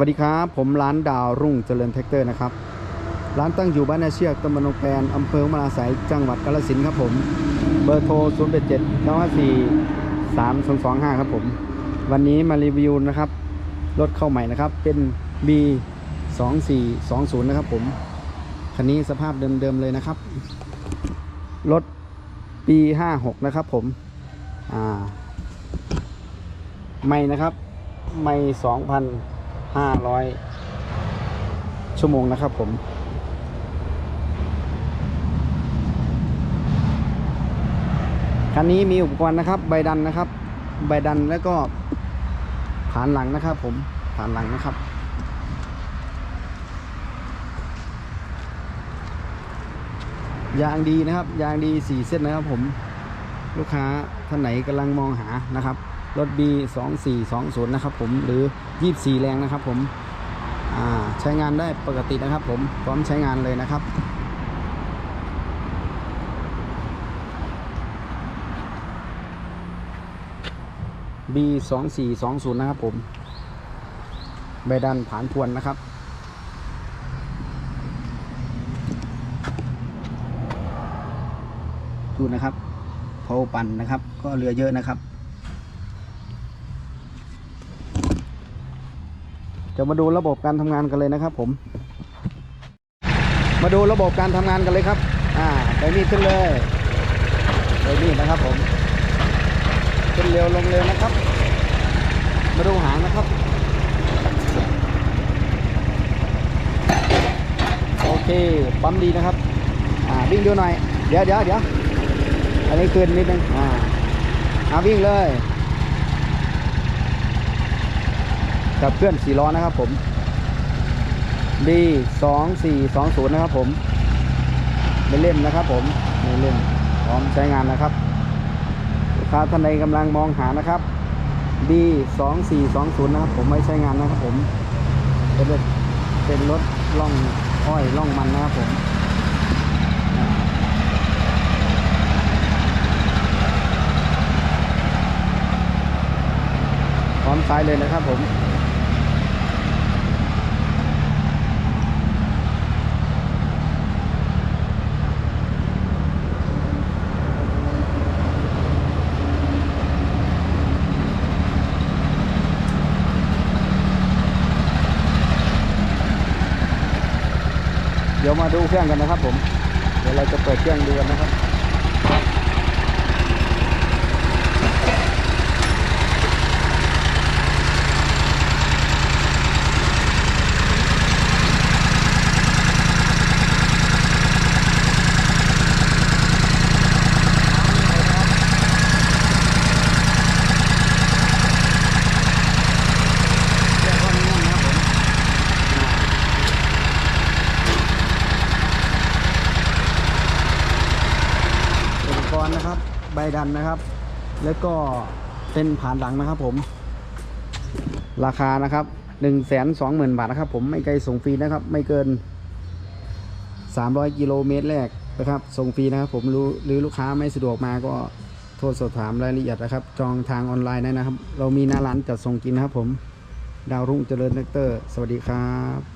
วัสดีครับ ผมร้านดาวรุ่งเจริญแท็กเตอร์นะครับ ร้านตั้งอยู่บ้านนาเชือกตำบลนงแปนอำเภอมราสายจังหวัดกาฬสินธุ์ครับผม เบอร์โทร 0 8 7 9 5 4 3 2 2 5 ครับผม วันนี้มารีวิวนะครับ รถเข้าใหม่นะครับ เป็น B 2 4 2 0นะครับผม คันนี้สภาพเดิมๆเลยนะครับ รถปี 56 นะครับผม อ่า ไม่นะครับ ไม่ส องพันห้าร้อยชั่วโมงนะครับผม คันนี้มีอุปกรณ์นะครับ ใบดันนะครับ ใบดันแล้วก็ฐานหลังนะครับผมฐานหลังนะครับยางดีนะครับ ยางดีสี่เส้นนะครับผมลูกค้าท่านไหนกำลังมองหานะครับ รถ B 2 4 2 0นะครับผมหรือ 24 แรงนะครับผมใช้งานได้ปกตินะครับผมพร้อมใช้งานเลยนะครับ B 2 4 2 0นย์นะครับผมใบดันผานทวนนะครับดูนะครับโพปั่นนะครับ ก็เหลือเยอะนะครับ จะมาดูระบบการทำงานกันเลยนะครับ ผม มาดูระบบการทำงานกันเลยครับ อ่าไปนี่ขึ้นเลยไปนี่นะครับ ผมขึ้นเร็วลงเร็วนะครับ มาดูหางนะครับโอเคปั๊มดีนะครับ อ่าวิ่งดูหน่อยเดี๋ยวเดี๋ยวเดี๋ยวอันนี้คืนนิดนึงอ่าเอาวิ่งเลย กับเพื่อนสี่ล้อนะครับผม B 2 4 2 0นะครับผมไม่เล่นนะครับผมไม่เล่นพร้อมใช้งานนะครับลูกค้าท่านใดกำลังมองหานะครับ B 2 4 2 0นะครับผมไม่ใช้งานนะครับผม เป็นรถเป็นรถล่องอ้อยล่องมันนะครับผมพร้อมใช้เลยนะครับผม มาดูเครื่องกันนะครับผม เดี๋ยวเราจะเปิดเครื่องดูกันนะครับ เรียกว่าง่วงนะครับผมอ่า อุปกรณ์นะครับ ใบดันนะครับ แล้วก็เป็นผ่านหลังนะครับผม ราคานะครับหนึ่งแสนสองหมื่นบาทนะครับ ผมไม่ไกลส่งฟรีนะครับ ไม่เกินสามร้อยกิโลเมตรแรกนะครับ ส่งฟรีนะครับ ผมรู้หรือลูกค้าไม่สะดวกมาก็โทรสอบถามรายละเอียดนะครับ จองทางออนไลน์ได้นะครับ เรามีหน้าร้านจัดส่งกินนะครับ ผม ดาวรุ่งเจริญเนกเตอร์ สวัสดีครับ